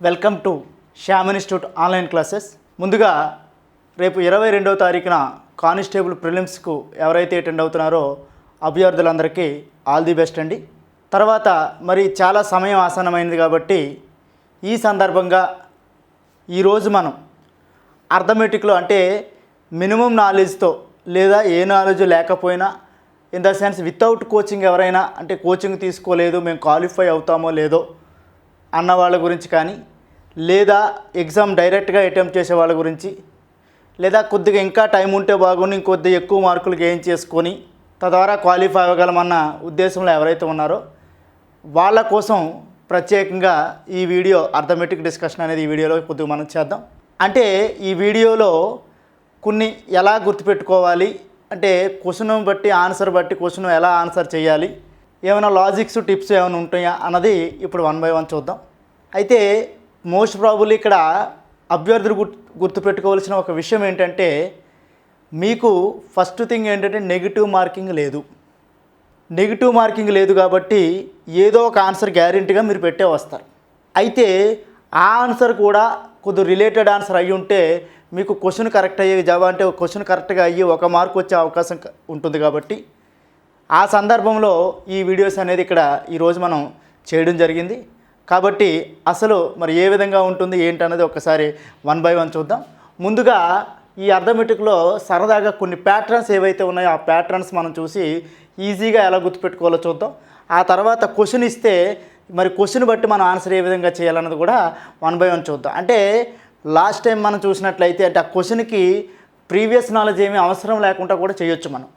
Welcome to Shyam institute online classes. ముందుగా రేపు ఇరవై రెండవ తారీఖున కానిస్టేబుల్ ప్రిలిమ్స్కు ఎవరైతే అటెండ్ అవుతున్నారో అభ్యర్థులందరికీ ఆల్ ది బెస్ట్ అండి. తర్వాత మరి చాలా సమయం ఆసన్నమైంది కాబట్టి ఈ సందర్భంగా ఈరోజు మనం అర్థమెటిక్లో అంటే మినిమం నాలెడ్జ్తో లేదా ఏ నాలెడ్జ్ లేకపోయినా in the sense without coaching ఎవరైనా అంటే కోచింగ్ తీసుకోలేదు మేము క్వాలిఫై అవుతామో లేదో అన్న వాళ్ళ గురించి కానీ లేదా ఎగ్జామ్ డైరెక్ట్గా అటెంప్ట్ చేసే వాళ్ళ గురించి లేదా కొద్దిగా ఇంకా టైం ఉంటే బాగుండి ఇంకొద్ది ఎక్కువ మార్కులు గెయిన్ చేసుకొని తద్వారా క్వాలిఫై అవ్వగలమన్న ఉద్దేశంలో ఎవరైతే ఉన్నారో వాళ్ళ కోసం ప్రత్యేకంగా ఈ వీడియో అర్థమెటిక్ డిస్కషన్ అనేది ఈ వీడియోలో కొద్దిగా మనం చేద్దాం. అంటే ఈ వీడియోలో కొన్ని ఎలా గుర్తుపెట్టుకోవాలి అంటే క్వశ్చన్ బట్టి ఆన్సర్ బట్టి క్వశ్చన్ ఎలా ఆన్సర్ చేయాలి ఏమైనా లాజిక్స్ టిప్స్ ఏమైనా ఉంటాయా అన్నది ఇప్పుడు వన్ బై వన్ చూద్దాం. అయితే మోస్ట్ ప్రాబుల్ ఇక్కడ అభ్యర్థులు గుర్తు గుర్తుపెట్టుకోవాల్సిన ఒక విషయం ఏంటంటే మీకు ఫస్ట్ థింగ్ ఏంటంటే నెగిటివ్ మార్కింగ్ లేదు. నెగిటివ్ మార్కింగ్ లేదు కాబట్టి ఏదో ఒక ఆన్సర్ గ్యారెంటీగా మీరు పెట్టే వస్తారు. అయితే ఆ ఆన్సర్ కూడా కొద్ది రిలేటెడ్ ఆన్సర్ అయ్యి ఉంటే మీకు క్వశ్చన్ కరెక్ట్ అయ్యే జవాబు అంటే క్వశ్చన్ కరెక్ట్గా అయ్యి ఒక మార్క్ వచ్చే అవకాశం ఉంటుంది కాబట్టి ఆ సందర్భంలో ఈ వీడియోస్ అనేది ఇక్కడ ఈరోజు మనం చేయడం జరిగింది. కాబట్టి అసలు మరి ఏ విధంగా ఉంటుంది ఏంటనేది ఒకసారి వన్ బై వన్ చూద్దాం. ముందుగా ఈ అర్థమెటిక్లో సరదాగా కొన్ని ప్యాటర్న్స్ ఏవైతే ఉన్నాయో ఆ ప్యాటర్న్స్ మనం చూసి ఈజీగా ఎలా గుర్తుపెట్టుకోవాలో చూద్దాం. ఆ తర్వాత క్వశ్చన్ ఇస్తే మరి క్వశ్చన్ బట్టి మనం ఆన్సర్ ఏ విధంగా చేయాలన్నది కూడా వన్ బై వన్ చూద్దాం. అంటే లాస్ట్ టైం మనం చూసినట్లయితే అంటే ఆ క్వశ్చన్కి ప్రీవియస్ నాలెడ్జ్ ఏమీ అవసరం లేకుండా కూడా చేయొచ్చు మనం.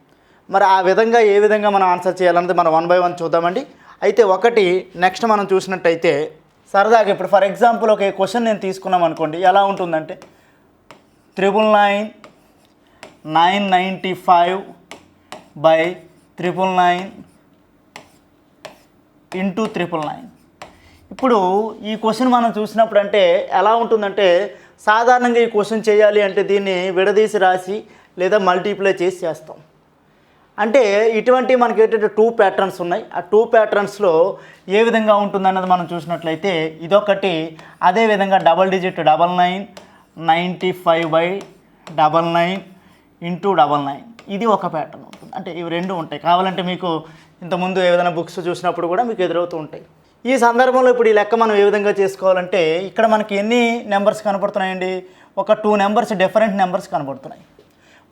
మరి ఆ విధంగా ఏ విధంగా మనం ఆన్సర్ చేయాలన్నది మనం వన్ బై వన్ చూద్దామండి. అయితే ఒకటి నెక్స్ట్ మనం చూసినట్టయితే సరదాగా ఇప్పుడు ఫర్ ఎగ్జాంపుల్ ఒక క్వశ్చన్ నేను తీసుకున్నాం అనుకోండి ఎలా ఉంటుందంటే triple nine nine ninety five by triple nine into triple nine. ఇప్పుడు ఈ క్వశ్చన్ మనం చూసినప్పుడు అంటే ఎలా ఉంటుందంటే సాధారణంగా ఈ క్వశ్చన్ చేయాలి అంటే దీన్ని విడదీసి రాసి లేదా మల్టీప్లై చేసి చేస్తాం. అంటే ఇటువంటి మనకి ఏంటంటే టూ ప్యాటర్న్స్ ఉన్నాయి ఆ టూ ప్యాటర్న్స్లో ఏ విధంగా ఉంటుందన్నది మనం చూసినట్లయితే ఇదొకటి అదేవిధంగా double digit double nine ninety five by double nine into double nine ఇది ఒక ప్యాటర్న్ ఉంటుంది. అంటే ఇవి రెండు ఉంటాయి. కావాలంటే మీకు ఇంతకుముందు ఏదైనా బుక్స్ చూసినప్పుడు కూడా మీకు ఎదురవుతూ ఉంటాయి. ఈ సందర్భంలో ఇప్పుడు ఈ లెక్క మనం ఏ విధంగా చేసుకోవాలంటే ఇక్కడ మనకి ఎన్ని నెంబర్స్ కనపడుతున్నాయండి? ఒక టూ నెంబర్స్ డిఫరెంట్ నెంబర్స్ కనపడుతున్నాయి.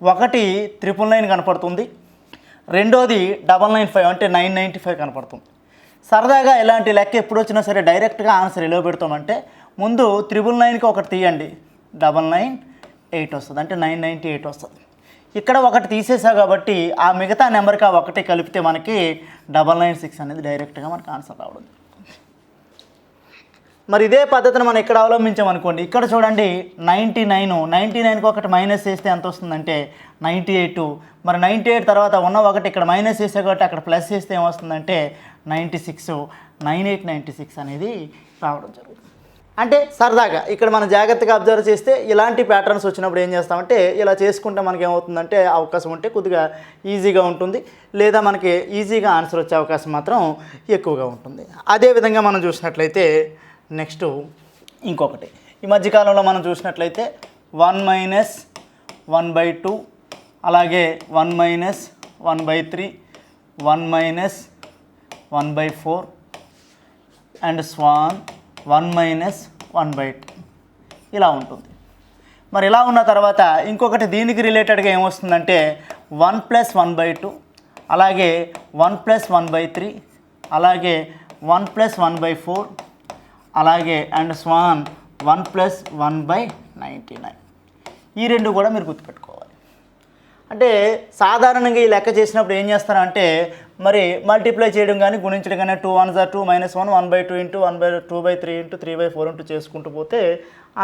ఒకటి త్రిపుల్ నైన్ కనపడుతుంది. రెండోది డబల్ నైన్ ఫైవ్ అంటే నైన్ నైంటీ ఫైవ్ కనపడుతుంది. సరదాగా ఇలాంటి లెక్క ఎప్పుడు వచ్చినా సరే డైరెక్ట్గా ఆన్సర్ ఎలా పెడతామంటే ముందు త్రిబుల్ నైన్కి ఒకటి తీయండి. డబల్ నైన్ ఎయిట్ వస్తుంది. అంటే నైన్ నైంటీ ఎయిట్ వస్తుంది. ఇక్కడ ఒకటి తీసేసా కాబట్టి ఆ మిగతా నెంబర్కి ఆ ఒకటి కలిపితే మనకి డబల్ నైన్ సిక్స్ అనేది డైరెక్ట్గా మనకి ఆన్సర్ రావడం. మరి ఇదే పద్ధతిని మనం ఇక్కడ అవలంబించామనుకోండి ఇక్కడ చూడండి నైంటీ నైన్ నైంటీ నైన్కి ఒకటి మైనస్ చేస్తే ఎంత వస్తుందంటే నైంటీ ఎయిట్ మరి నైంటీ ఎయిట్ తర్వాత ఉన్న ఒకటి ఇక్కడ మైనస్ చేస్తే కాబట్టి అక్కడ ప్లస్ చేస్తే ఏమొస్తుందంటే ninety six nine eight ninety six అనేది రావడం జరుగుతుంది. అంటే సరదాగా ఇక్కడ మనం జాగ్రత్తగా అబ్జర్వ్ చేస్తే ఇలాంటి ప్యాటర్న్స్ వచ్చినప్పుడు ఏం చేస్తామంటే ఇలా చేసుకుంటే మనకి ఏమవుతుందంటే అవకాశం ఉంటే కొద్దిగా ఈజీగా ఉంటుంది. లేదా మనకి ఈజీగా ఆన్సర్ వచ్చే అవకాశం మాత్రం ఎక్కువగా ఉంటుంది. అదేవిధంగా మనం చూసినట్లయితే నెక్స్ట్ ఇంకొకటి. ఈ మధ్యకాలంలో మనం చూసినట్లయితే one minus one by two అలాగే one minus one by three one minus one by four and so on one minus one by two. ఇలా ఉంటుంది. మరి ఇలా ఉన్న తర్వాత ఇంకొకటి దీనికి రిలేటెడ్గా ఏమొస్తుందంటే one plus one by two అలాగే one plus one by three అలాగే one plus one by four అలాగే and so on one plus one by ninety nine ఈ రెండు కూడా మీరు గుర్తుపెట్టుకోవాలి. అంటే సాధారణంగా ఈ లెక్క చేసినప్పుడు ఏం చేస్తారంటే మరి మల్టిప్లై చేయడం కానీ గుణించడం కానీ two one jar two minus one one by two into one by two by three into three by four into చేసుకుంటూ పోతే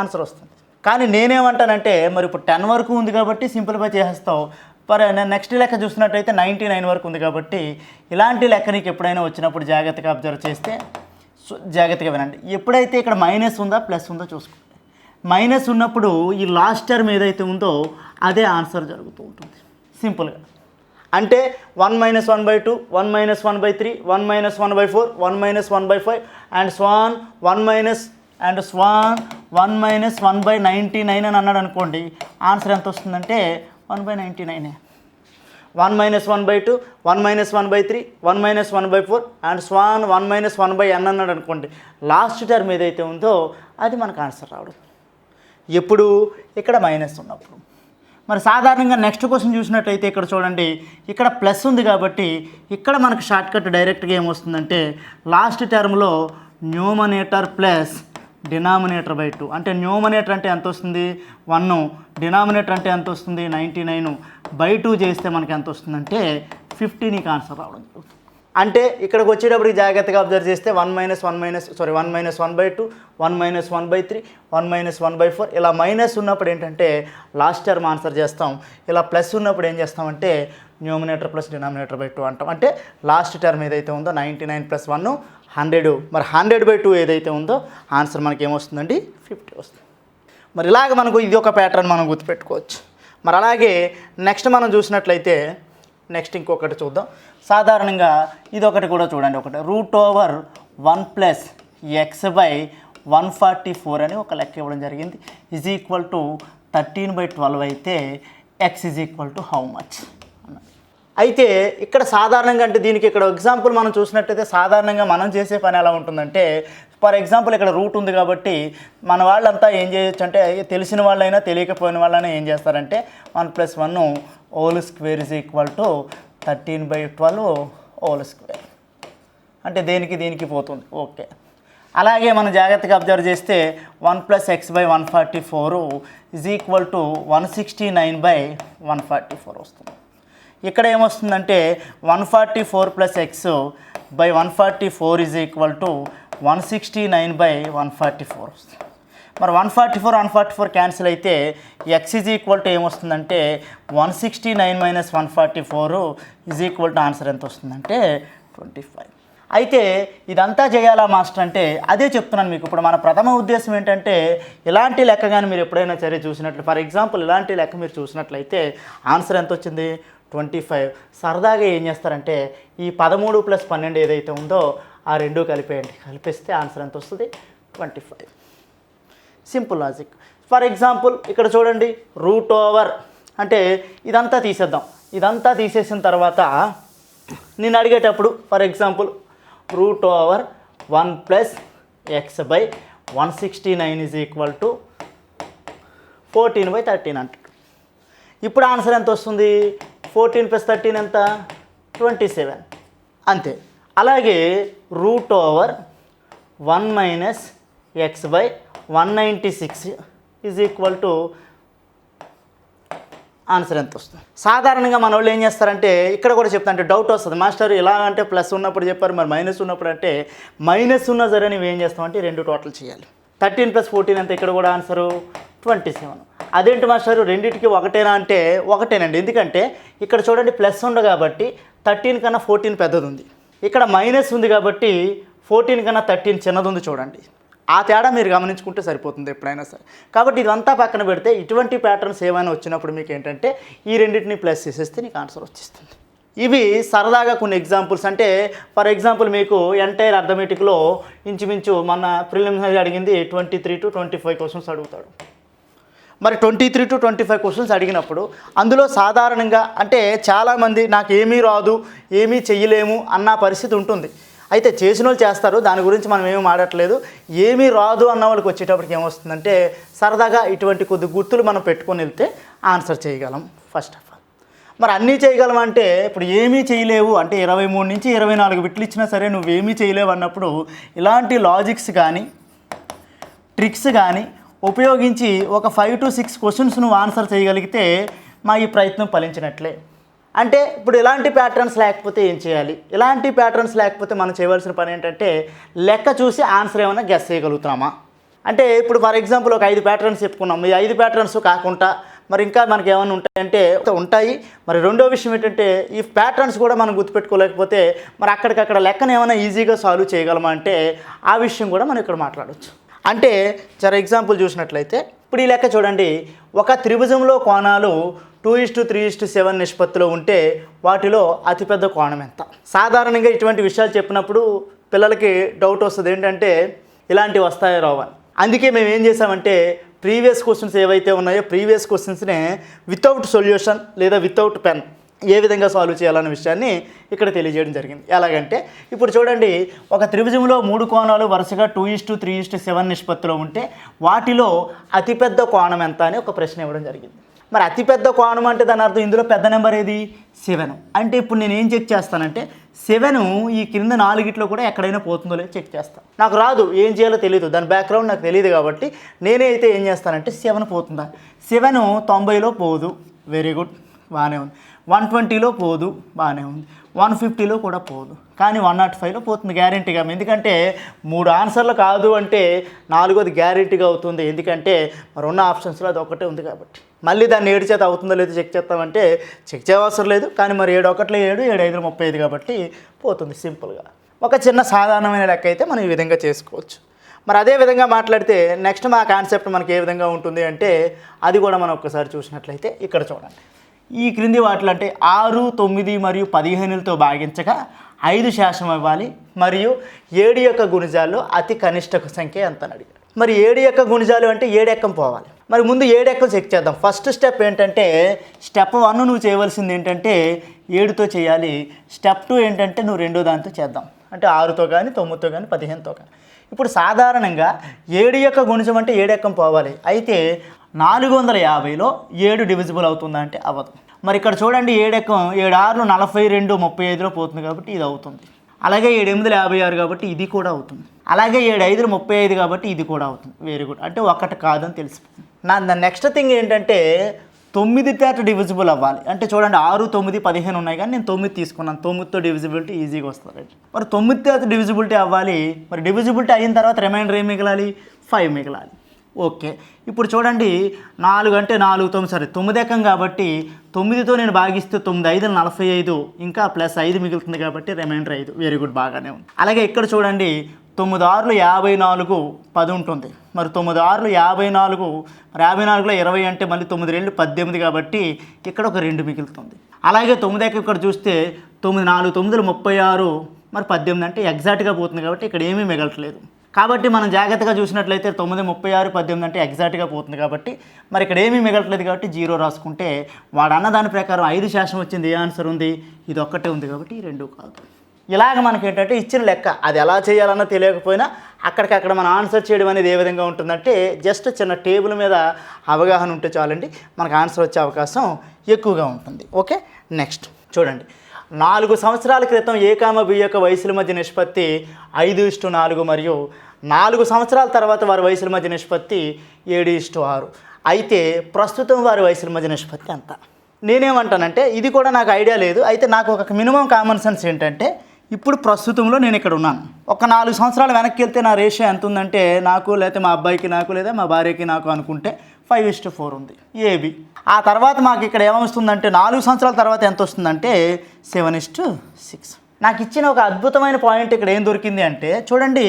ఆన్సర్ వస్తుంది. కానీ నేనేమంటానంటే మరి ఇప్పుడు టెన్ వరకు ఉంది కాబట్టి సింపుల్గా చేసేస్తావు. మరి నెక్స్ట్ లెక్క చూసినట్టయితే నైంటీ నైన్ వరకు ఉంది కాబట్టి ఇలాంటి లెక్క నీకు ఎప్పుడైనా వచ్చినప్పుడు జాగ్రత్తగా అబ్జర్వ్ చేస్తే సో- జాగ్రత్తగా వినండి. ఎప్పుడైతే ఇక్కడ మైనస్ ఉందా ప్లస్ ఉందో చూసుకోండి. మైనస్ ఉన్నప్పుడు ఈ లాస్ట్ టర్మ్ ఏదైతే ఉందో అదే ఆన్సర్ జరుగుతూ ఉంటుంది. సింపుల్గా అంటే one minus one by two one minus one by three one minus one by four one minus one by five and so on one minus and so on one minus one by ninety nine అని అన్నాడు అనుకోండి answer ఎంత వస్తుందంటే one by ninety నైనే one minus one by two one minus one by three one minus one by four and so on one minus one by N అన్నాడు అనుకోండి. Last term ఏదైతే ఉందో అది మనకు ఆన్సర్ రావడం. ఎప్పుడు? ఇక్కడ మైనస్ ఉన్నప్పుడు. మరి సాధారణంగా నెక్స్ట్ క్వశ్చన్ చూసినట్టయితే ఇక్కడ చూడండి ఇక్కడ ప్లస్ ఉంది కాబట్టి ఇక్కడ మనకు షార్ట్కట్ డైరెక్ట్గా ఏమొస్తుందంటే లాస్ట్ టర్మ్లో numerator plus denominator by two అంటే న్యూమనేటర్ అంటే ఎంత వస్తుంది? వన్ డినామినేటర్ అంటే ఎంత వస్తుంది? నైంటీ నైన్ బై టూ చేస్తే మనకి ఎంత వస్తుందంటే ఫిఫ్టీ నీకు ఆన్సర్ రావడం జరుగుతుంది. అంటే ఇక్కడికి వచ్చేటప్పటికి జాగ్రత్తగా అబ్జర్వ్ చేస్తే one minus one minus sorry one minus one by two one minus one by three one minus one by four ఇలా మైనస్ ఉన్నప్పుడు ఏంటంటే లాస్ట్ టర్మ్ ఆన్సర్ చేస్తాం. ఇలా ప్లస్ ఉన్నప్పుడు ఏం చేస్తామంటే numerator plus denominator by two అంటాం. అంటే లాస్ట్ టర్మ్ ఏదైతే ఉందో ninety nine plus one hundred మరి హండ్రెడ్ బై టూ ఏదైతే ఉందో ఆన్సర్ మనకి ఏమొస్తుందండి? ఫిఫ్టీ వస్తుంది. మరి ఇలాగ మనకు ఇది ఒక ప్యాటర్న్ మనం గుర్తుపెట్టుకోవచ్చు. మరి అలాగే నెక్స్ట్ మనం చూసినట్లయితే నెక్స్ట్ ఇంకొకటి చూద్దాం. సాధారణంగా ఇది ఒకటి కూడా చూడండి ఒకటి. Root over one plus x by one forty four అని ఒక లెక్క ఇవ్వడం జరిగింది. Is equal to thirteen by twelve అయితే x is equal to how much? అయితే ఇక్కడ సాధారణంగా అంటే దీనికి ఇక్కడ ఎగ్జాంపుల్ మనం చూసినట్టయితే సాధారణంగా మనం చేసే పని ఎలా ఉంటుందంటే ఫర్ ఎగ్జాంపుల్ ఇక్కడ రూట్ ఉంది కాబట్టి మన వాళ్ళంతా ఏం చేయొచ్చు అంటే తెలిసిన వాళ్ళైనా తెలియకపోయిన వాళ్ళైనా ఏం చేస్తారంటే one plus one whole square is equal to thirteen by twelve whole square. అంటే దేనికి దీనికి పోతుంది? ఓకే. అలాగే మనం జాగ్రత్తగా అబ్జర్వ్ చేస్తే one plus x by one forty four is equal to one sixty nine by one forty four వస్తుంది. ఇక్కడ ఏమొస్తుందంటే one forty four plus x by one forty four is equal to one sixty nine by one forty four వస్తుంది. మరి one forty four one forty four cancel అయితే x is equal to ఏమొస్తుందంటే one sixty nine minus one forty four is equal to answer ఎంత వస్తుందంటే twenty five. అయితే ఇదంతా చేయాలా master అంటే అదే చెప్తున్నాను మీకు. ఇప్పుడు మన ప్రథమ ఉద్దేశం ఏంటంటే ఇలాంటి లెక్క కానీ మీరు ఎప్పుడైనా సరే చూసినట్లు ఫర్ ఎగ్జాంపుల్ ఇలాంటి లెక్క మీరు చూసినట్లయితే ఆన్సర్ ఎంత వచ్చింది? Twenty five. సరదాగా ఏం చేస్తారంటే ఈ పదమూడు ప్లస్ పన్నెండు ఏదైతే ఉందో ఆ రెండు కలిపేయండి. కలిపేస్తే ఆన్సర్ ఎంత వస్తుంది? Twenty five. Simple logic. For example ఇక్కడ చూడండి రూట్ ఓవర్. అంటే ఇదంతా తీసేద్దాం. ఇదంతా తీసేసిన తర్వాత నేను అడిగేటప్పుడు for example root over one plus x by one sixty nine is equal to fourteen by thirteen అంటాడు ఇప్పుడు ఆన్సర్ ఎంత వస్తుంది? ఫోర్టీన్ ప్లస్ థర్టీన్ ఎంత? Twenty seven. అంతే. అలాగే root over one minus x by one ninety six is equal to answer ఎంత వస్తుంది? సాధారణంగా మన వాళ్ళు ఏం చేస్తారంటే ఇక్కడ కూడా చెప్తా అంటే డౌట్ వస్తుంది. మాస్టర్ ఇలా అంటే ప్లస్ ఉన్నప్పుడు చెప్పారు మరి మైనస్ ఉన్నప్పుడు అంటే మైనస్ ఉన్నా సరే నువ్వు ఏం చేస్తామంటే రెండు టోటల్ చేయాలి. థర్టీన్ ప్లస్ ఫోర్టీన్ అంత ఇక్కడ కూడా ఆన్సరు ట్వంటీ సెవెన్. అదేంటి మాస్టర్? రెండింటికి ఒకటేనా అంటే ఒకటేనండి. ఎందుకంటే ఇక్కడ చూడండి ప్లస్ ఉంది కాబట్టి థర్టీన్ కన్నా ఫోర్టీన్ పెద్దది ఉంది. ఇక్కడ మైనస్ ఉంది కాబట్టి ఫోర్టీన్ కన్నా థర్టీన్ చిన్నది ఉంది చూడండి. ఆ తేడా మీరు గమనించుకుంటే సరిపోతుంది ఎప్పుడైనా సరే. కాబట్టి ఇదంతా పక్కన పెడితే ఇటువంటి ప్యాటర్న్స్ ఏమైనా వచ్చినప్పుడు మీకు ఏంటంటే ఈ రెండింటిని ప్లస్ చేసేస్తే నీకు ఆన్సర్ వచ్చేస్తుంది. ఇవి సరదాగా కొన్ని ఎగ్జాంపుల్స్ అంటే ఫర్ ఎగ్జాంపుల్ మీకు ఎంటైర్ అర్థమెటిక్లో ఇంచుమించు మన ప్రిలిమినరీ అడిగింది twenty three to twenty five questions అడుగుతాడు. మరి twenty three to twenty five questions అడిగినప్పుడు అందులో సాధారణంగా అంటే చాలామంది నాకు ఏమీ రాదు ఏమీ చెయ్యలేము అన్న పరిస్థితి ఉంటుంది. అయితే చేసిన వాళ్ళు చేస్తారు దాని గురించి మనం ఏమీ మాడట్లేదు ఏమీ రాదు అన్న వాళ్ళకి వచ్చేటప్పటికి ఏమొస్తుందంటే సరదాగా ఇటువంటి కొద్ది గుర్తులు మనం పెట్టుకొని వెళ్తే ఆన్సర్ చేయగలం ఫస్ట్ ఆఫ్ ఆల్. మరి అన్నీ చేయగలం అంటే ఇప్పుడు ఏమీ చేయలేవు అంటే ఇరవై మూడు నుంచి ఇరవై నాలుగు బిట్లు ఇచ్చినా సరే నువ్వేమీ చేయలేవు అన్నప్పుడు ఇలాంటి లాజిక్స్ కానీ ట్రిక్స్ కానీ ఉపయోగించి ఒక ఫైవ్ టు సిక్స్ క్వశ్చన్స్ నువ్వు ఆన్సర్ చేయగలిగితే మా ఈ ప్రయత్నం ఫలించినట్లే. అంటే ఇప్పుడు ఇలాంటి ప్యాటర్న్స్ లేకపోతే ఏం చేయాలి? ఇలాంటి ప్యాటర్న్స్ లేకపోతే మనం చేయవలసిన పని ఏంటంటే లెక్క చూసి ఆన్సర్ ఏమైనా గెస్ చేయగలుగుతామా? అంటే ఇప్పుడు ఫర్ ఎగ్జాంపుల్ ఒక ఐదు ప్యాటర్న్స్ చెప్పుకున్నాం. ఈ ఐదు ప్యాటర్న్స్ కాకుండా మరి ఇంకా మనకి ఏమైనా ఉంటాయంటే ఉంటాయి. మరి రెండో విషయం ఏంటంటే ఈ ప్యాటర్న్స్ కూడా మనం గుర్తుపెట్టుకోలేకపోతే మరి అక్కడికక్కడ లెక్కను ఏమైనా ఈజీగా సాల్వ్ చేయగలమా అంటే ఆ విషయం కూడా మనం ఇక్కడ మాట్లాడవచ్చు అంటే జర ఎగ్జాంపుల్ చూసినట్లయితే ఇప్పుడు ఈ లెక్క చూడండి ఒక త్రిభుజంలో కోణాలు two is to three is to seven నిష్పత్తిలో ఉంటే వాటిలో అతిపెద్ద కోణం ఎంత? సాధారణంగా ఇటువంటి విషయాలు చెప్పినప్పుడు పిల్లలకి డౌట్ వస్తుంది. ఏంటంటే ఇలాంటివి వస్తాయో రావని అని. అందుకే మేము ఏం చేసామంటే ప్రీవియస్ క్వశ్చన్స్ ఏవైతే ఉన్నాయో ప్రీవియస్ క్వశ్చన్స్నే వితౌట్ సొల్యూషన్ లేదా వితౌట్ పెన్ ఏ విధంగా సాల్వ్ చేయాలన్న విషయాన్ని ఇక్కడ తెలియజేయడం జరిగింది. ఎలాగంటే ఇప్పుడు చూడండి ఒక త్రిభుజంలో మూడు కోణాలు వరుసగా two is to three is to seven నిష్పత్తిలో ఉంటే వాటిలో అతిపెద్ద కోణం ఎంత అని ఒక ప్రశ్న ఇవ్వడం జరిగింది. మరి అతిపెద్ద కోణం అంటే దాని అర్థం ఇందులో పెద్ద నెంబర్ ఏది? సెవెన్ అంటే ఇప్పుడు నేను ఏం చెక్ చేస్తానంటే సెవెన్ ఈ కింద నాలుగిట్లో కూడా ఎక్కడైనా పోతుందో లేదో చెక్ చేస్తాను నాకు రాదు ఏం చేయాలో తెలియదు దాని బ్యాక్గ్రౌండ్ నాకు తెలియదు కాబట్టి నేనే అయితే ఏం చేస్తానంటే సెవెన్ పోతుందా? సెవెన్ తొంభైలో పోదు. వెరీ గుడ్ బాగానే ఉంది. వన్ ట్వంటీలో పోదు బాగానే ఉంది. వన్ ఫిఫ్టీలో కూడా పోదు. కానీ వన్ నాట్ ఫైవ్లో పోతుంది గ్యారెంటీగా ఎందుకంటే మూడు ఆన్సర్లు కాదు అంటే నాలుగోది గ్యారెంటీగా అవుతుంది. ఎందుకంటే మరి ఉన్న ఆప్షన్స్లో అది ఒకటే ఉంది కాబట్టి. మళ్ళీ దాన్ని ఏడు చేత అవుతుందో లేదో చెక్ చేస్తామంటే చెక్ చేయవసరం లేదు. కానీ మరి ఏడు ఒకటిలో ఏడు ఏడు ఐదు ముప్పై ఐదు కాబట్టి పోతుంది సింపుల్గా. ఒక చిన్న సాధారణమైన లెక్క అయితే మనం ఈ విధంగా చేసుకోవచ్చు. మరి అదే విధంగా మాట్లాడితే నెక్స్ట్ మా కాన్సెప్ట్ మనకి ఏ విధంగా ఉంటుంది అంటే అది కూడా మనం ఒక్కసారి చూసినట్లయితే ఇక్కడ చూడండి. ఈ క్రింది వాటిలో అంటే ఆరు తొమ్మిది మరియు పదిహేనులతో భాగించగా ఐదు శాతం ఇవ్వాలి. మరియు ఏడు యొక్క గుణిజాల్లో అతి కనిష్ట సంఖ్య ఎంత అని అడిగాడు. మరి ఏడు యొక్క గుణిజాలు అంటే ఏడెక్కం పోవాలి. మరి ముందు ఏడెక్కలు చెక్ చేద్దాం. ఫస్ట్ స్టెప్ ఏంటంటే స్టెప్ వన్ నువ్వు చేయవలసింది ఏంటంటే ఏడుతో చేయాలి. స్టెప్ టూ ఏంటంటే నువ్వు రెండో దాంతో చేద్దాం. అంటే ఆరుతో కానీ తొమ్మిదితో కానీ పదిహేనుతో కానీ ఇప్పుడు సాధారణంగా ఏడు యొక్క గుణిజం అంటే ఏడెక్కం పోవాలి. అయితే నాలుగు వందల యాభైలో ఏడు డివిజిబుల్ అవుతుందా అంటే అవ్వదు. మరి ఇక్కడ చూడండి ఏడెక్కం ఏడు ఆరులు నలభై రెండు ముప్పై ఐదులో పోతుంది కాబట్టి ఇది అవుతుంది. అలాగే ఏడు ఎనిమిది యాభై ఆరు కాబట్టి ఇది కూడా అవుతుంది. అలాగే ఏడు ఐదులు ముప్పై ఐదు కాబట్టి ఇది కూడా అవుతుంది. వెరీ గుడ్ అంటే ఒకటి కాదని తెలిసిపోతుంది. నా నెక్స్ట్ థింగ్ ఏంటంటే తొమ్మిది తేట డివిజిబుల్ అవ్వాలి. అంటే చూడండి ఆరు తొమ్మిది పదిహేను ఉన్నాయి కానీ నేను తొమ్మిది తీసుకున్నాను. తొమ్మిదితో డివిజిబిలిటీ ఈజీగా వస్తుంది మరి తొమ్మిది తేట డివిజిబిలిటీ అవ్వాలి. మరి డివిజిబిలిటీ అయిన తర్వాత రిమైండర్ ఏం మిగలాలి? ఫైవ్ మిగలాలి. ఓకే. ఇప్పుడు చూడండి నాలుగు అంటే నాలుగు తొమ్మిది సరే తొమ్మిది ఎక్కం కాబట్టి తొమ్మిదితో నేను భాగిస్తే తొమ్మిది ఐదు నలభై ఐదు. ఇంకా ప్లస్ ఐదు మిగులుతుంది కాబట్టి రిమైండర్ ఐదు. వెరీ గుడ్ బాగానే ఉంది. అలాగే ఇక్కడ చూడండి తొమ్మిది ఆరులు యాభై నాలుగు పది ఉంటుంది. మరి తొమ్మిది ఆరులు యాభై నాలుగు మరి యాభై నాలుగులో ఇరవై అంటే మళ్ళీ తొమ్మిది రెండు పద్దెనిమిది కాబట్టి ఇక్కడ ఒక రెండు మిగులుతుంది. అలాగే తొమ్మిది ఎక్క ఇక్కడ చూస్తే తొమ్మిది నాలుగు తొమ్మిదిలు ముప్పై ఆరు మరి పద్దెనిమిది అంటే ఎగ్జాక్ట్గా పోతుంది కాబట్టి ఇక్కడ ఏమీ మిగలట్లేదు. కాబట్టి మనం జాగ్రత్తగా చూసినట్లయితే తొమ్మిది ముప్పై ఆరు పద్దెనిమిది అంటే ఎగ్జాక్ట్గా పోతుంది కాబట్టి మరి ఇక్కడ ఏమీ మిగలట్లేదు కాబట్టి జీరో రాసుకుంటే వాడు అన్న దాని ప్రకారం ఐదు శాతం వచ్చింది ఏ ఆన్సర్ ఉంది? ఇది ఒక్కటే ఉంది కాబట్టి రెండు కాదు. ఇలాగ మనకి ఏంటంటే ఇచ్చిన లెక్క అది ఎలా చేయాలన్నా తెలియకపోయినా అక్కడికక్కడ మనం ఆన్సర్ చేయడం అనేది ఏ విధంగా ఉంటుందంటే జస్ట్ చిన్న టేబుల్ మీద అవగాహన ఉంటే చాలండి మనకు ఆన్సర్ వచ్చే అవకాశం ఎక్కువగా ఉంటుంది. ఓకే? నెక్స్ట్. చూడండి. నాలుగు సంవత్సరాల క్రితం ఏకామ బి యొక్క వయసుల మధ్య నిష్పత్తి ఐదు ఇష్టు నాలుగు మరియు నాలుగు సంవత్సరాల తర్వాత వారి వయసుల మధ్య నిష్పత్తి ఏడు ఇష్టు ఆరు. అయితే ప్రస్తుతం వారి వయసుల మధ్య నిష్పత్తి ఎంత నేనేమంటానంటే ఇది కూడా నాకు ఐడియా లేదు. అయితే నాకు ఒక మినిమం కామన్ సెన్స్ ఏంటంటే ఇప్పుడు ప్రస్తుతంలో నేను ఇక్కడ ఉన్నాను. ఒక నాలుగు సంవత్సరాలు వెనక్కి వెళ్తే నా రేషియో ఎంత ఉందంటే నాకు లేకపోతే మా అబ్బాయికి నాకు లేదా మా భార్యకి నాకు అనుకుంటే ఫైవ్ ఇస్టు ఫోర్ ఉంది. A B. ఆ తర్వాత మాకు ఇక్కడ ఏమొస్తుందంటే నాలుగు సంవత్సరాల తర్వాత ఎంత వస్తుందంటే సెవెన్ ఇస్టు సిక్స్ నాకు ఇచ్చిన ఒక అద్భుతమైన పాయింట్ ఇక్కడ ఏం దొరికింది అంటే చూడండి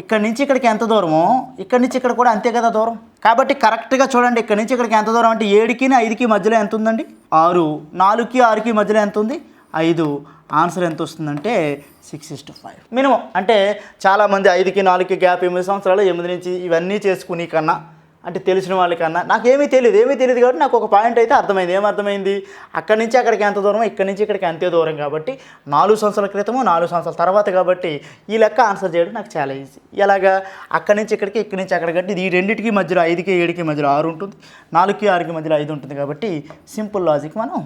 ఇక్కడ నుంచి ఇక్కడికి ఎంత దూరమో ఇక్కడ నుంచి ఇక్కడ కూడా అంతే కదా దూరం. కాబట్టి కరెక్ట్గా చూడండి ఇక్కడ నుంచి ఇక్కడికి ఎంత దూరం అంటే ఏడుకి ఐదుకి మధ్యలో ఎంత ఉందండి ఆరు. నాలుగుకి ఆరుకి మధ్యలో ఎంత ఉంది ఐదు. ఆన్సర్ ఎంత వస్తుందంటే six is to five minimum అంటే చాలామంది ఐదుకి నాలుగుకి గ్యాప్ ఎనిమిది సంవత్సరాలు ఎనిమిది నుంచి ఇవన్నీ చేసుకుని కన్నా అంటే తెలిసిన వాళ్ళకన్నా. నాకు ఏమీ తెలియదు ఏమీ తెలియదు కాబట్టి నాకు ఒక పాయింట్ అయితే అర్థమైంది. ఏమర్థమైంది? అక్కడి నుంచి అక్కడికి ఎంత దూరం ఇక్కడి నుంచి ఇక్కడికి అంతే దూరం కాబట్టి నాలుగు సంవత్సరాల క్రితము నాలుగు సంవత్సరాల తర్వాత కాబట్టి ఈ లెక్క ఆన్సర్ చేయడం నాకు చాలా ఈజీ. ఎలాగా? అక్కడి నుంచి ఇక్కడికి ఇక్కడి నుంచి అక్కడికి అంటే ఈ రెండింటికి మధ్యలో ఐదుకి ఏడుకి మధ్యలో ఆరు ఉంటుంది. నాలుగుకి ఆరుకి మధ్యలో ఐదు ఉంటుంది కాబట్టి సింపుల్ లాజిక్ మనం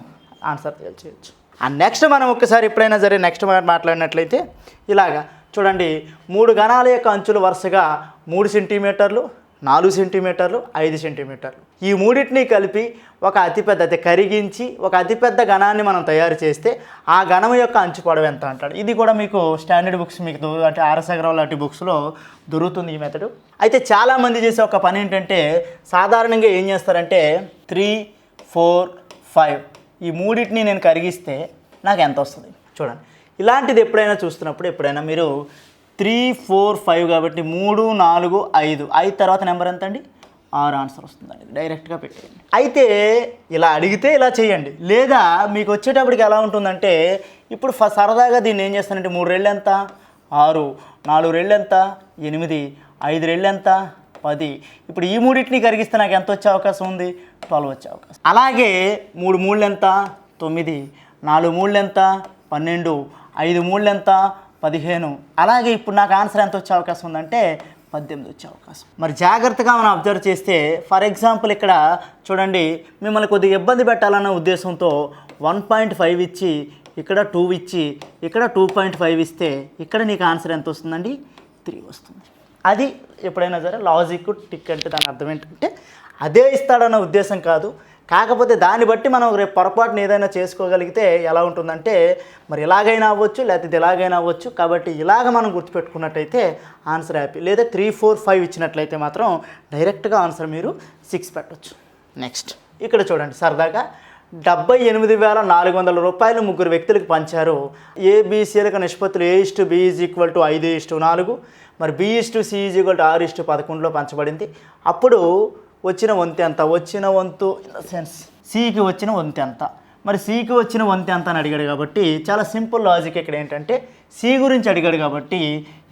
ఆన్సర్ చేయొచ్చు ఆ నెక్స్ట్ మనం ఒక్కసారి ఎప్పుడైనా సరే నెక్స్ట్ మాట్లాడినట్లయితే ఇలాగా. చూడండి మూడు గణాల యొక్క అంచులు వరుసగా మూడు సెంటీమీటర్లు నాలుగు సెంటీమీటర్లు ఐదు సెంటీమీటర్లు. ఈ మూడింటిని కలిపి ఒక అతిపెద్ద అది కరిగించి ఒక అతిపెద్ద గణాన్ని మనం తయారు చేస్తే ఆ గణం యొక్క అంచు పొడవు ఎంత అంటాడు. ఇది కూడా మీకు స్టాండర్డ్ బుక్స్ మీకు అంటే ఆర్ఎస్ లాంటి బుక్స్లో దొరుకుతుంది ఈ మెథడు అయితే చాలామంది చేసే ఒక పని ఏంటంటే సాధారణంగా ఏం చేస్తారంటే త్రీ ఫోర్ ఫైవ్ ఈ మూడింటిని నేను కరిగిస్తే నాకు ఎంత వస్తుంది? చూడండి. ఇలాంటిది ఎప్పుడైనా చూస్తున్నప్పుడు ఎప్పుడైనా మీరు త్రీ ఫోర్ ఫైవ్ కాబట్టి మూడు నాలుగు ఐదు. ఐదు తర్వాత నెంబర్ ఎంత అండి ఆరు ఆన్సర్ వస్తుందండి. డైరెక్ట్గా పెట్టేయండి. అయితే ఇలా అడిగితే ఇలా చేయండి. లేదా మీకు వచ్చేటప్పటికి ఎలా ఉంటుందంటే ఇప్పుడు ఫ సరదాగా దీన్ని ఏం చేస్తానంటే మూడు రెళ్ళు ఎంత? ఆరు. నాలుగు రెళ్ళు ఎంత? ఎనిమిది. ఐదు రెళ్ళు ఎంత? పది. ఇప్పుడు ఈ మూడింటిని కరిగిస్తే నాకు ఎంత వచ్చే అవకాశం ఉంది? ట్వెల్వ్ వచ్చే అవకాశం. అలాగే మూడు మూళ్ళు ఎంత? తొమ్మిది. నాలుగు మూళ్ళు ఎంత? పన్నెండు. ఐదు మూళ్ళు ఎంత? పదిహేను. అలాగే ఇప్పుడు నాకు ఆన్సర్ ఎంత వచ్చే అవకాశం ఉందంటే పద్దెనిమిది వచ్చే అవకాశం. మరి జాగ్రత్తగా మనం అబ్జర్వ్ చేస్తే ఫర్ ఎగ్జాంపుల్ ఇక్కడ చూడండి మిమ్మల్ని కొద్దిగా ఇబ్బంది పెట్టాలన్న ఉద్దేశంతో వన్ పాయింట్ ఫైవ్ ఇచ్చి ఇక్కడ టూ ఇచ్చి ఇక్కడ టూ పాయింట్ ఫైవ్ ఇస్తే ఇక్కడ నీకు ఆన్సర్ ఎంత వస్తుందండి? త్రీ వస్తుంది. అది ఎప్పుడైనా సరే లాజిక్ టిక్ అంటే దాని అర్థం ఏంటంటే అదే ఇస్తాడన్న ఉద్దేశం కాదు. కాకపోతే దాన్ని బట్టి మనం రేపు పొరపాటున ఏదైనా చేసుకోగలిగితే ఎలా ఉంటుందంటే మరి ఇలాగైనా అవ్వచ్చు లేకపోతే ఇది ఎలాగైనా అవ్వచ్చు. కాబట్టి ఇలాగ మనం గుర్తుపెట్టుకున్నట్టయితే ఆన్సర్ హ్యాపీ. లేదా త్రీ ఫోర్ ఫైవ్ ఇచ్చినట్లయితే మాత్రం డైరెక్ట్గా ఆన్సర్ మీరు సిక్స్ పెట్టవచ్చు నెక్స్ట్. ఇక్కడ చూడండి సరదాగా డెబ్బై ఎనిమిది వేల నాలుగు వందల రూపాయలు ముగ్గురు వ్యక్తులకు పంచారు. ఏబీసీలకు నిష్పత్తులు A is to B is equal to ఐదు ఇస్టు నాలుగు. మరి B is to C is equal to ఆరు ఇస్టు పదకొండులో పంచబడింది. అప్పుడు వచ్చిన వంతె ఎంత వచ్చిన వంతు ఇన్ ద సెన్స్ సికి వచ్చిన వంతె ఎంత మరి సికి వచ్చిన వంతు ఎంత అని అడిగాడు కాబట్టి చాలా సింపుల్ లాజిక్ ఇక్కడ ఏంటంటే సి గురించి అడిగాడు కాబట్టి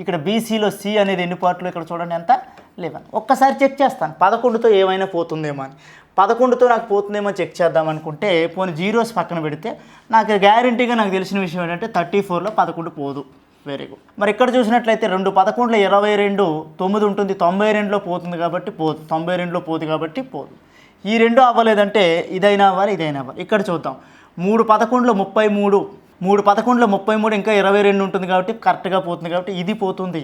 ఇక్కడ బీసీలో సి అనేది ఎన్ని పార్ట్లు ఇక్కడ చూడండి ఎంత? లెవెన్ ఒక్కసారి చెక్ చేస్తాను. పదకొండుతో ఏమైనా పోతుందేమో అని. పదకొండుతో నాకు పోతుందేమో చెక్ చేద్దాం అనుకుంటే పోనీ జీరోస్ పక్కన పెడితే నాకు గ్యారంటీగా నాకు తెలిసిన విషయం ఏంటంటే థర్టీ ఫోర్లో పదకొండు పోదు. Very good. మరి ఇక్కడ చూసినట్లయితే రెండు పదకొండులో ఇరవై రెండు తొమ్మిది ఉంటుంది తొంభై రెండులో పోతుంది కాబట్టి పోదు. తొంభై రెండులో పోదు కాబట్టి పోదు. ఈ రెండు అవ్వలేదంటే ఇదైనా అవ్వాలి ఇదైనా అవ్వాలి. ఇక్కడ చూద్దాం. మూడు పదకొండులో ముప్పై మూడు మూడు పదకొండులో ముప్పై మూడు ఇంకా ఇరవై రెండు ఉంటుంది కాబట్టి కరెక్ట్గా పోతుంది కాబట్టి ఇది పోతుంది.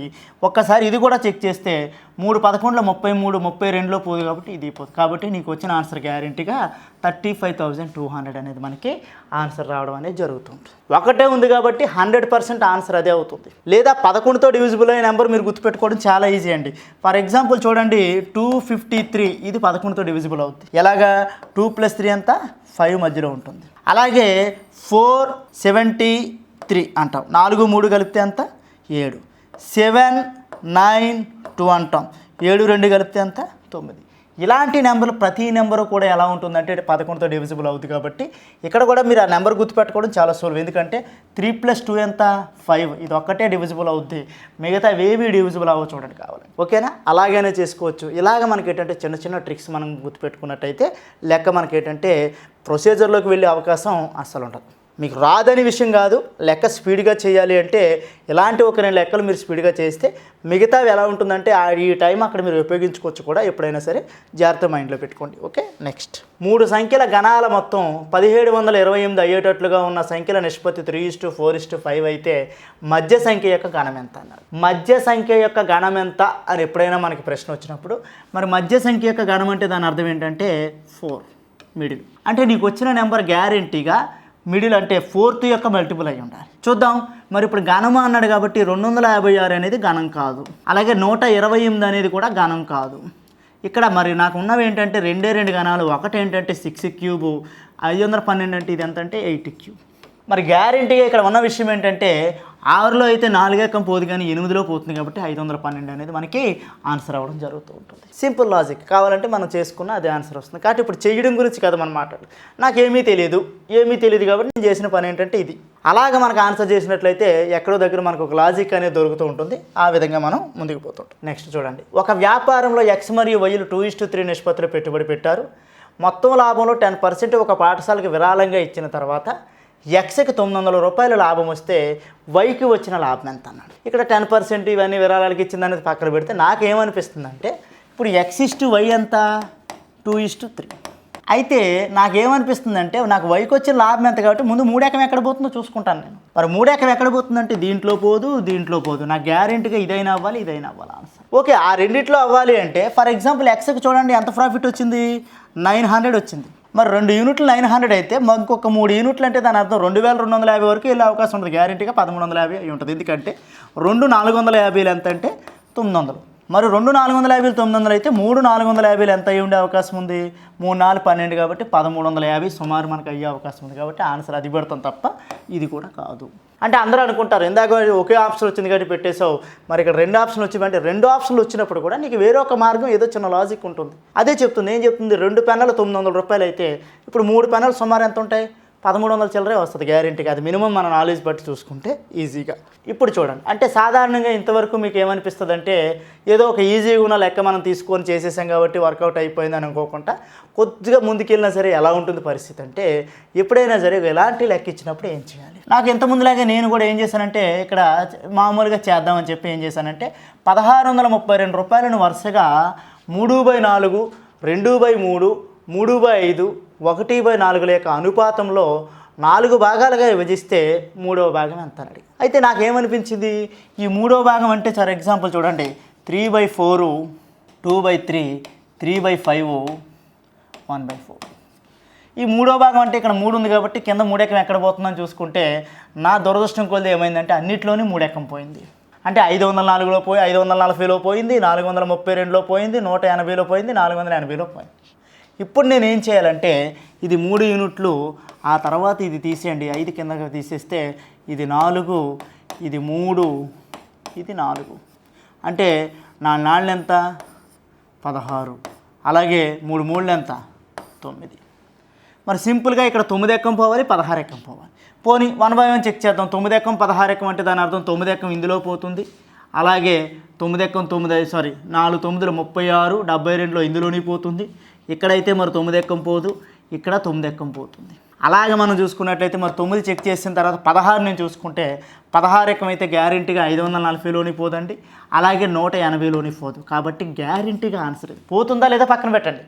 ఒక్కసారి ఇది కూడా చెక్ చేస్తే మూడు పదకొండులో ముప్పై మూడు ముప్పై రెండులో పోదు కాబట్టి ఇది పోతుంది. కాబట్టి నీకు వచ్చిన ఆన్సర్ గ్యారంటీగా thirty five thousand two hundred అనేది మనకి ఆన్సర్ రావడం అనేది జరుగుతుంది. ఒకటే ఉంది కాబట్టి హండ్రెడ్ పర్సెంట్ ఆన్సర్ అదే అవుతుంది. లేదా పదకొండుతో డివిజిబుల్ అయిన నెంబర్ మీరు గుర్తుపెట్టుకోవడం చాలా ఈజీ అండి. ఫర్ ఎగ్జాంపుల్ చూడండి టూ ఫిఫ్టీ త్రీ ఇది పదకొండుతో డివిజిబుల్ అవుతుంది ఎలాగా? టూ ప్లస్ త్రీ అంతా ఫైవ్ మధ్యలో ఉంటుంది. అలాగే ఫోర్ సెవెంటీ త్రీ అంటాం. నాలుగు మూడు కలిపితే ఎంత? ఏడు. సెవెన్ నైన్ టూ అంటాం. ఏడు రెండు కలిపితే ఎంత? తొమ్మిది. ఇలాంటి నెంబర్లు ప్రతి నెంబరు కూడా ఎలా ఉంటుందంటే పదకొండుతో డివిజిబుల్ అవుతుంది కాబట్టి ఇక్కడ కూడా మీరు ఆ నెంబర్ గుర్తుపెట్టుకోవడం చాలా సులువు ఎందుకంటే త్రీ ప్లస్ టూ ఎంత? ఫైవ్ ఇది ఒక్కటే డివిజిబుల్ అవుద్ది. మిగతా ఏవి డివిజిబుల్ అవ్వ చూడండి కావాలి. ఓకేనా? అలాగనే చేసుకోవచ్చు. ఇలాగ మనకి ఏంటంటే చిన్న చిన్న ట్రిక్స్ మనం గుర్తుపెట్టుకున్నట్టయితే లెక్క మనకి ఏంటంటే ప్రొసీజర్లోకి వెళ్ళే అవకాశం అస్సలు ఉండదు. మీకు రాదని విషయం కాదు లెక్క స్పీడ్గా చేయాలి అంటే ఇలాంటి ఒక రెండు లెక్కలు మీరు స్పీడ్గా చేస్తే మిగతావి ఎలా ఉంటుందంటే ఆ ఈ టైం అక్కడ మీరు ఉపయోగించుకోవచ్చు కూడా ఎప్పుడైనా సరే. జాగ్రత్త మైండ్లో పెట్టుకోండి. ఓకే? నెక్స్ట్. మూడు సంఖ్యల గణాల మొత్తం పదిహేడు వందల ఇరవై ఎనిమిది అయ్యేటట్లుగా ఉన్న సంఖ్యల నిష్పత్తి three is to four is to five అయితే మధ్య సంఖ్య యొక్క గణం ఎంత అన్నారు. మధ్య సంఖ్య యొక్క గణం ఎంత అని ఎప్పుడైనా మనకి ప్రశ్న వచ్చినప్పుడు మరి మధ్య సంఖ్య యొక్క గణం అంటే దాని అర్థం ఏంటంటే ఫోర్ మిడిల్. అంటే నీకు వచ్చిన నెంబర్ గ్యారంటీగా మిడిల్ అంటే ఫోర్త్ యొక్క మల్టిపుల్ అయి ఉండాలి. చూద్దాం. మరి ఇప్పుడు గణము అన్నాడు కాబట్టి రెండు వందల యాభై ఆరు అనేది గణం కాదు. అలాగే నూట ఇరవై ఎనిమిది అనేది కూడా గణం కాదు. ఇక్కడ మరి నాకు ఉన్నవి ఏంటంటే రెండే రెండు గణాలు ఒకటి ఏంటంటే సిక్స్ క్యూబు ఐదు వందల పన్నెండు అంటే ఇది ఎంత అంటే ఎయిట్ క్యూబ్ మరి గ్యారంటీగా ఇక్కడ ఉన్న విషయం ఏంటంటే ఆరులో అయితే నాలుగేకం పోదు కానీ ఎనిమిదిలో పోతుంది కాబట్టి ఐదు వందల పన్నెండు అనేది మనకి ఆన్సర్ అవ్వడం జరుగుతూ ఉంటుంది. Simple logic. కావాలంటే మనం చేసుకున్న అదే ఆన్సర్ వస్తుంది. కాబట్టి ఇప్పుడు చేయడం గురించి కదా మనం మాట్లాడు నాకేమీ తెలియదు ఏమీ తెలియదు కాబట్టి నేను చేసిన పని ఏంటంటే ఇది. అలాగ మనకు ఆన్సర్ చేసినట్లయితే ఎక్కడో దగ్గర మనకు ఒక లాజిక్ అనేది దొరుకుతూ ఉంటుంది. ఆ విధంగా మనం ముందుకు పోతుంటాం నెక్స్ట్ చూడండి. ఒక వ్యాపారంలో ఎక్స్ మరియు వైలు టూ ఇస్టు త్రీ నిష్పత్తిలో పెట్టుబడి పెట్టారు. మొత్తం లాభంలో టెన్ పర్సెంట్ ఒక పాఠశాలకు విరాళంగా ఇచ్చిన తర్వాత ఎక్స్కి తొమ్మిది వందల రూపాయల లాభం వస్తే వైకి వచ్చిన లాభం ఎంత అన్నాడు. ఇక్కడ టెన్ పర్సెంట్ ఇవన్నీ విరాళాలకి ఇచ్చింది అనేది పక్కన పెడితే నాకేమనిపిస్తుంది అంటే ఇప్పుడు ఎక్స్ ఇస్టు వై ఎంత? Two is to three. అయితే నాకేమనిపిస్తుంది అంటే నాకు వైకి వచ్చిన లాభం ఎంత కాబట్టి ముందు మూడెకం ఎక్కడ పోతుందో చూసుకుంటాను నేను. మరి మూడెకం ఎక్కడ పోతుందంటే దీంట్లో పోదు దీంట్లో పోదు. నాకు గ్యారెంటీగా ఇదైనా అవ్వాలి ఇదైనా అవ్వాలి ఆన్సర్. ఓకే ఆ రెండిట్లో అవ్వాలి అంటే ఫర్ ఎగ్జాంపుల్ ఎక్స్కి చూడండి ఎంత ప్రాఫిట్ వచ్చింది? నైన్ హండ్రెడ్ వచ్చింది. మరి రెండు యూనిట్లు నైన్ హండ్రెడ్ అయితే ఇంకొక మూడు యూనిట్లు అంటే దాని అర్థం రెండు వేల రెండు వందల యాభై వరకు వెళ్ళే అవకాశం ఉంటుంది. గ్యారెంటీగా పదమూడు వందల యాభై ఉంటుంది. ఎందుకంటే రెండు నాలుగు వందల యాభైలు ఎంత అంటే తొమ్మిది వందలు. మరి రెండు నాలుగు వందల యాభైలు తొమ్మిది వందలు అయితే మూడు నాలుగు వందల యాభైలు ఎంత అయ్యి ఉండే అవకాశం ఉంది? మూడు నాలుగు పన్నెండు కాబట్టి పదమూడు వందల యాభై సుమారు మనకు అయ్యే అవకాశం ఉంది. కాబట్టి ఆన్సర్ అది పెడతాం తప్ప ఇది కూడా కాదు. అంటే అందరూ అనుకుంటారు ఇందాక ఒకే ఆప్షన్ వచ్చింది కాబట్టి పెట్టేశావు. మరి ఇక్కడ రెండు ఆప్షన్లు వచ్చి రెండు ఆప్షన్లు వచ్చినప్పుడు కూడా నీకు వేరొక మార్గం ఏదో చిన్న లాజిక్ ఉంటుంది. అదే చెప్తుంది ఏం చెప్తుంది? రెండు పెన్నులు తొమ్మిది వందల రూపాయలు అయితే ఇప్పుడు మూడు పెన్నులు సుమారు ఎంత ఉంటాయి? పదమూడు వందల చిల్లరే వస్తుంది గ్యారెంటీ కాదు మినిమం మన నాలెడ్జ్ బట్టి చూసుకుంటే ఈజీగా ఇప్పుడు చూడండి. అంటే సాధారణంగా ఇంతవరకు మీకు ఏమనిపిస్తుంది అంటే ఏదో ఒక ఈజీగా ఉన్న లెక్క మనం తీసుకొని చేసేసాం కాబట్టి వర్కౌట్ అయిపోయింది అని అనుకోకుండా కొద్దిగా ముందుకెళ్ళినా సరే ఎలా ఉంటుంది పరిస్థితి అంటే ఎప్పుడైనా సరే ఎలాంటి లెక్క ఇచ్చినప్పుడు ఏం చేయాలి? నాకు ఇంతముందులాగే నేను కూడా ఏం చేశానంటే ఇక్కడ మామూలుగా చేద్దామని చెప్పి ఏం చేశానంటే పదహారు వందల ముప్పై రెండు రూపాయలను వరుసగా మూడు బై నాలుగు రెండు బై మూడు మూడు బై ఐదు ఒకటి బై నాలుగుల యొక్క అనుపాతంలో నాలుగు భాగాలుగా విభజిస్తే మూడవ భాగం ఎంత అని అయితే నాకేమనిపించింది? ఈ మూడవ భాగం అంటే ఫర్ ఎగ్జాంపుల్ చూడండి. Three by four two by three three by five one by four. ఈ మూడో భాగం అంటే ఇక్కడ మూడు ఉంది కాబట్టి కింద మూడెకం ఎక్కడ పోతుందని చూసుకుంటే నా దురదృష్టం కొలది ఏమైందంటే అన్నిట్లోనే మూడెకం పోయింది. అంటే ఐదు వందల నాలుగులో పోయి ఐదు వందల నలభైలో పోయింది నాలుగు వందల ముప్పై రెండులో పోయింది నూట ఎనభైలో పోయింది నాలుగు వందల ఎనభైలో పోయింది. ఇప్పుడు నేను ఏం చేయాలంటే ఇది మూడు యూనిట్లు ఆ తర్వాత ఇది తీసేయండి. ఐదు కిందకి తీసేస్తే ఇది నాలుగు ఇది మూడు ఇది నాలుగు. అంటే నా నాళ్ళు ఎంత? పదహారు. అలాగే మూడు మూళ్ళు ఎంత? తొమ్మిది. మరి సింపుల్గా ఇక్కడ తొమ్మిది ఎక్కం పోవాలి పదహారు ఎక్కం పోవాలి. పోనీ వన్ బై వన్ చెక్ చేద్దాం. తొమ్మిది ఎక్కం పదహారు ఎక్కం అంటే దాని అర్థం తొమ్మిది ఎక్కం ఇందులో పోతుంది. అలాగే తొమ్మిది ఎక్కం తొమ్మిది సారీ నాలుగు తొమ్మిదిలో ముప్పై ఆరు డెబ్బై రెండులో ఇందులోనే పోతుంది. ఇక్కడైతే మరి తొమ్మిది ఎక్కం పోదు ఇక్కడ తొమ్మిది ఎక్కం పోతుంది. అలాగే మనం చూసుకున్నట్లయితే మరి తొమ్మిది చెక్ చేసిన తర్వాత పదహారు నేను చూసుకుంటే పదహారు ఎక్కం అయితే గ్యారంటీగా ఐదు వందల నలభైలోని పోదండి అలాగే నూట ఎనభైలోని పోదు. కాబట్టి గ్యారంటీగా ఆన్సర్ పోతుందా లేదా పక్కన పెట్టండి.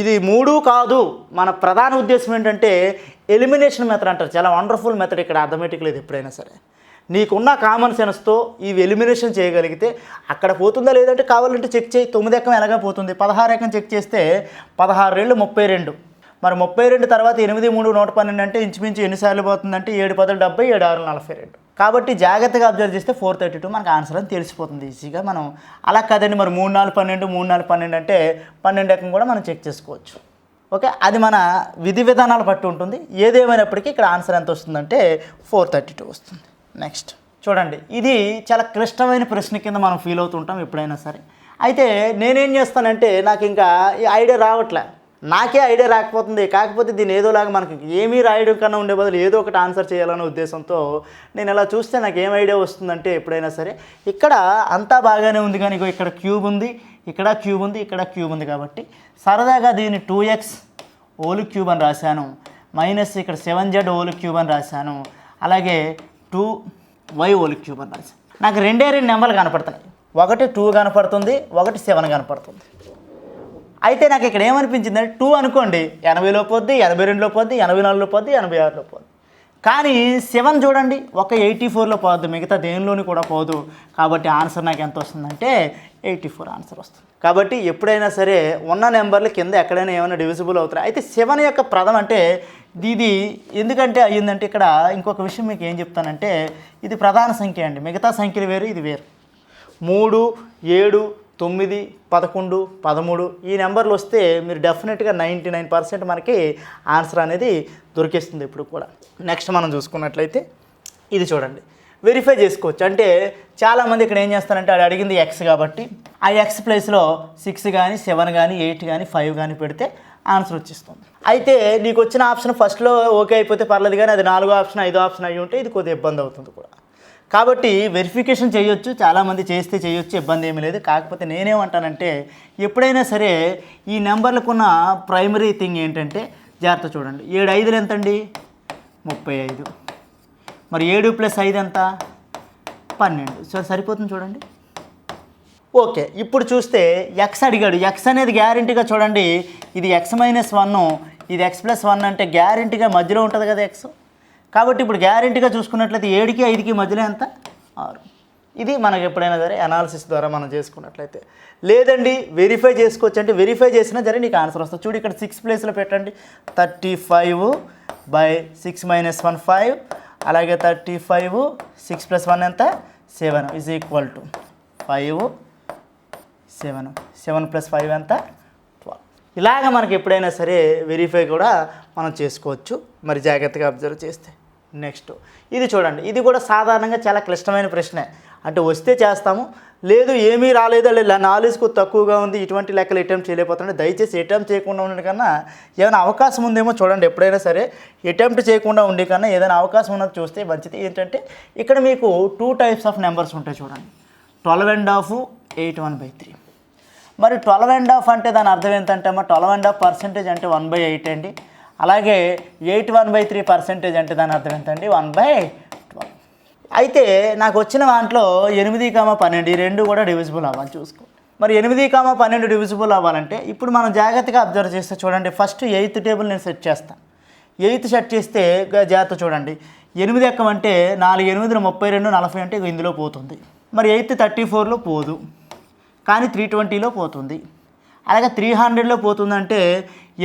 ఇది మూడు కాదు. మన ప్రధాన ఉద్దేశం ఏంటంటే ఎలిమినేషన్ మెథడ్ అంటారు. చాలా వండర్ఫుల్ మెథడ్ ఇక్కడ అర్థమెటిక్ లేదు ఎప్పుడైనా సరే. నీకున్న కామన్ సెన్స్తో ఇవి ఎలిమినేషన్ చేయగలిగితే అక్కడ పోతుందా లేదంటే కావాలంటే చెక్ చేయి. తొమ్మిది ఎక్కం ఎలాగా పోతుంది? పదహారు ఎక్కం చెక్ చేస్తే పదహారు రెండు ముప్పై రెండు. మరి ముప్పై రెండు తర్వాత ఎనిమిది మూడు నూట పన్నెండు అంటే ఇంచుమించు ఎన్నిసార్లు పోతుందంటే ఏడు పదలు డెబ్బై ఏడు ఆరు నలభై రెండు. కాబట్టి జాగ్రత్తగా అబ్జర్వ్ చేస్తే ఫోర్ థర్టీ టూ మనకు ఆన్సర్ అని తెలిసిపోతుంది. ఈజీగా మనం అలా కదండి. మరి మూడు నాలుగు పన్నెండు మూడు నాలుగు పన్నెండు అంటే పన్నెండు ఎక్కం కూడా మనం చెక్ చేసుకోవచ్చు. ఓకే అది మన విధి విధానాలు బట్టి ఉంటుంది. ఏదేమైనప్పటికీ ఇక్కడ ఆన్సర్ ఎంత వస్తుందంటే ఫోర్ థర్టీ టూ వస్తుంది. నెక్స్ట్ చూడండి ఇది చాలా క్లిష్టమైన ప్రశ్న కింద మనం ఫీల్ అవుతుంటాం ఎప్పుడైనా సరే. అయితే నేనేం చేస్తానంటే నాకు ఇంకా ఈ ఐడియా రావట్లే. నాకే ఐడియా రాకపోతుంది. కాకపోతే దీన్ని ఏదోలాగా మనకి ఏమీ రాయడం కన్నా ఉండే బదులు ఏదో ఒకటి ఆన్సర్ చేయాలనే ఉద్దేశంతో నేను ఇలా చూస్తే నాకు ఏం ఐడియా వస్తుందంటే ఎప్పుడైనా సరే ఇక్కడ అంతా బాగానే ఉంది కానీ ఇగో ఇక్కడ క్యూబ్ ఉంది ఇక్కడ క్యూబ్ ఉంది ఇక్కడ క్యూబ్ ఉంది కాబట్టి సరదాగా దీన్ని టూ ఎక్స్ ఓలు క్యూబ్ అని రాశాను. మైనస్ ఇక్కడ సెవెన్ జెడ్ ఓలు క్యూబ్ అని రాశాను. అలాగే టూ వై ఓలిక్ క్యూబ్ అని రాశాను నాకు రెండే రెండు నెంబర్లు కనపడుతున్నాయి. ఒకటి టూ కనపడుతుంది ఒకటి సెవెన్ కనపడుతుంది. అయితే నాకు ఇక్కడ ఏమనిపించిందంటే టూ అనుకోండి ఎనభైలో పోద్ది ఎనభై రెండులో పోద్ది ఎనభై నాలుగులో పోద్ది ఎనభై ఆరులో పోద్ది. కానీ సెవెన్ చూడండి ఒక ఎయిటీ ఫోర్లో పోద్ది మిగతా దేనిలోని కూడా పోదు. కాబట్టి ఆన్సర్ నాకు ఎంత వస్తుందంటే ఎయిటీ ఫోర్ ఆన్సర్ వస్తుంది. కాబట్టి ఎప్పుడైనా సరే ఉన్న నెంబర్లు కింద ఎక్కడైనా ఏమైనా డివిజిబుల్ అవుతాయి అయితే సెవెన్ యొక్క ప్రథం అంటే ఇది ఎందుకంటే అయ్యిందంటే ఇక్కడ ఇంకొక విషయం మీకు ఏం చెప్తానంటే ఇది ప్రధాన సంఖ్య అండి. మిగతా సంఖ్యలు వేరు ఇది వేరు. మూడు ఏడు తొమ్మిది పదకొండు పదమూడు ఈ నెంబర్లు వస్తే మీరు డెఫినెట్గా నైంటీ నైన్ పర్సెంట్ మనకి ఆన్సర్ అనేది దొరికేస్తుంది ఇప్పుడు కూడా. నెక్స్ట్ మనం చూసుకున్నట్లయితే ఇది చూడండి. వెరిఫై చేసుకోవచ్చు. అంటే చాలామంది ఇక్కడ ఏం చేస్తారంటే అది అడిగింది ఎక్స్ కాబట్టి ఆ ఎక్స్ ప్లేస్లో సిక్స్ కానీ సెవెన్ కానీ ఎయిట్ కానీ ఫైవ్ కానీ పెడితే ఆన్సర్ వచ్చేస్తుంది. అయితే నీకు వచ్చిన ఆప్షన్ ఫస్ట్లో ఓకే అయిపోతే పర్లేదు కానీ అది నాలుగో ఆప్షన్ ఐదో ఆప్షన్ అయ్యి ఉంటే ఇది కొద్దిగా ఇబ్బంది అవుతుంది కూడా. కాబట్టి వెరిఫికేషన్ చేయొచ్చు చాలామంది చేస్తే చేయొచ్చు ఇబ్బంది ఏమీ లేదు. కాకపోతే నేనేమంటానంటే ఎప్పుడైనా సరే ఈ నెంబర్లకున్న ప్రైమరీ థింగ్ ఏంటంటే జాగ్రత్త చూడండి. ఏడు ఐదులు ఎంతండి? ముప్పై ఐదు. మరి ఏడు ప్లస్ ఐదు ఎంత? పన్నెండు. సో సరిపోతుంది చూడండి. ఓకే ఇప్పుడు చూస్తే ఎక్స్ అడిగాడు. ఎక్స్ అనేది గ్యారంటీగా చూడండి ఇది ఎక్స్ మైనస్ వన్ ఇది ఎక్స్ ప్లస్ వన్ అంటే గ్యారంటీగా మధ్యలో ఉంటుంది కదా ఎక్స్ కాబట్టి ఇప్పుడు గ్యారంటీగా చూసుకున్నట్లయితే ఏడుకి ఐదుకి మధ్యలో ఎంత? ఆరు. ఇది మనకు ఎప్పుడైనా సరే అనాలిసిస్ ద్వారా మనం చేసుకున్నట్లయితే. లేదండి వెరిఫై చేసుకోవచ్చు అంటే వెరిఫై చేసినా సరే నీకు ఆన్సర్ వస్తుంది. చూడు ఇక్కడ సిక్స్ ప్లేస్లో పెట్టండి. Thirty five by six minus one five అలాగే thirty five six plus one ఎంత? Seven is equal to five seven. Seven plus five ఎంత? ట్వెల్వ్. ఇలాగ మనకి ఎప్పుడైనా సరే వెరిఫై కూడా మనం చేసుకోవచ్చు. మరి జాగ్రత్తగా అబ్జర్వ్ చేస్తే. నెక్స్ట్. ఇది చూడండి. ఇది కూడా సాధారణంగా చాలా క్లిష్టమైన ప్రశ్నే. అంటే వస్తే చేస్తాము. లేదు ఏమీ రాలేదు. లేదా నాలెడ్జ్కు తక్కువగా ఉంది. ఇటువంటి లెక్కలు అటెంప్ట్ చేయలేకపోతుంటే దయచేసి అటెంప్ట్ చేయకుండా ఉండడం కన్నా ఏమైనా అవకాశం ఉందేమో చూడండి. ఎప్పుడైనా సరే అటెంప్ట్ చేయకుండా ఉండే కన్నా ఏదైనా అవకాశం ఉన్నది చూస్తే మంచిది. ఏంటంటే ఇక్కడ మీకు టూ టైప్స్ ఆఫ్ నెంబర్స్ ఉంటాయి చూడండి. Twelve and half eight one by three మరి ట్వెల్వ్ అండ్ హాఫ్ అంటే దాని అర్థం ఏంటంటే అమ్మా ట్వెల్వ్ అండ్ హాఫ్ పర్సెంటేజ్ అంటే వన్ బై ఎయిట్ అండి. అలాగే eight one by three percentage అంటే దాని అర్థం ఏంటండి వన్ బై ట్వెల్వ్ అయితే నాకు వచ్చిన దాంట్లో ఎనిమిది కామ పన్నెండు ఈ రెండు కూడా డివిజిబుల్ అవ్వాలి చూసుకో. మరి ఎనిమిది కామ పన్నెండు డివిజిబుల్ అవ్వాలంటే ఇప్పుడు మనం జాగ్రత్తగా అబ్జర్వ్ చేస్తే చూడండి ఫస్ట్ ఎయిత్ టేబుల్ నేను సెట్ చేస్తాను ఎయిత్ సెట్ చేస్తే జాగ్రత్త చూడండి. ఎనిమిది ఎక్కమంటే నాలుగు ఎనిమిది ముప్పై రెండు నలభై అంటే ఇందులో పోతుంది. మరి ఎయిత్ థర్టీ ఫోర్లో పోదు. కానీ త్రీ ట్వంటీలో పోతుంది. అలాగే త్రీ హండ్రెడ్లో పోతుందంటే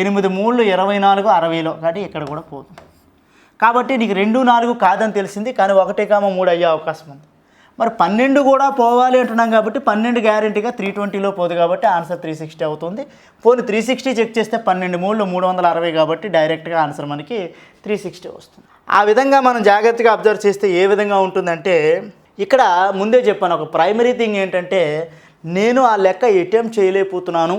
ఎనిమిది మూడు ఇరవై నాలుగు అరవైలో కాబట్టి ఇక్కడ కూడా పోతుంది. కాబట్టి నీకు రెండు నాలుగు కాదని తెలిసింది కానీ ఒకటే కామ మూడు అయ్యే అవకాశం ఉంది. మరి పన్నెండు కూడా పోవాలి అంటున్నాం కాబట్టి పన్నెండు గ్యారెంటీగా త్రీ ట్వంటీలో పోదు కాబట్టి ఆన్సర్ త్రీ సిక్స్టీ అవుతుంది. పోనీ త్రీ సిక్స్టీ చెక్ చేస్తే పన్నెండు మూడు మూడు వందల అరవై కాబట్టి డైరెక్ట్గా ఆన్సర్ మనకి త్రీ సిక్స్టీ వస్తుంది. ఆ విధంగా మనం జాగ్రత్తగా అబ్జర్వ్ చేస్తే ఏ విధంగా ఉంటుందంటే ఇక్కడ ముందే చెప్పాను ఒక ప్రైమరీ థింగ్ ఏంటంటే నేను ఆ లెక్క అటెంప్ట్ చేయలేకపోతున్నాను.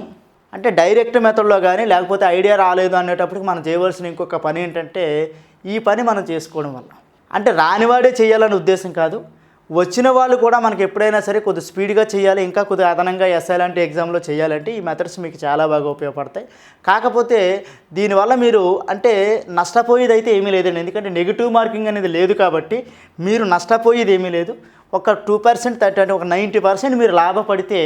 అంటే డైరెక్ట్ మెథడ్లో కానీ లేకపోతే ఐడియా రాలేదు అనేటప్పటికి మనం చేయవలసిన ఇంకొక పని ఏంటంటే ఈ పని మనం చేసుకోవడం వల్ల. అంటే రానివాడే చేయాలనే ఉద్దేశం కాదు. వచ్చిన వాళ్ళు కూడా మనకి ఎప్పుడైనా సరే కొద్ది స్పీడ్గా చేయాలి ఇంకా కొద్దిగా అదనంగా ఎస్ఐ లాంటి ఎగ్జామ్లో చేయాలంటే ఈ మెథడ్స్ మీకు చాలా బాగా ఉపయోగపడతాయి. కాకపోతే దీనివల్ల మీరు అంటే నష్టపోయేది అయితే ఏమీ లేదండి. ఎందుకంటే నెగిటివ్ మార్కింగ్ అనేది లేదు కాబట్టి మీరు నష్టపోయేది ఏమీ లేదు. ఒక టూ పర్సెంట్ థర్టీ అంటే ఒక నైంటీ పర్సెంట్ మీరు లాభపడితే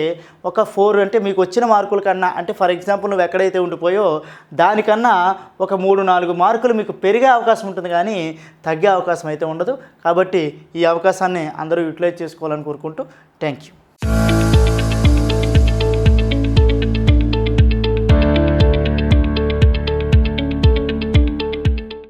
ఒక ఫోర్ అంటే మీకు వచ్చిన మార్కుల కన్నా అంటే ఫర్ ఎగ్జాంపుల్ నువ్వు ఎక్కడైతే ఉండిపోయో దానికన్నా ఒక మూడు నాలుగు మార్కులు మీకు పెరిగే అవకాశం ఉంటుంది కానీ తగ్గే అవకాశం అయితే ఉండదు. కాబట్టి ఈ అవకాశాన్ని అందరూ యూటిలైజ్ చేసుకోవాలని కోరుకుంటూ థ్యాంక్ యూ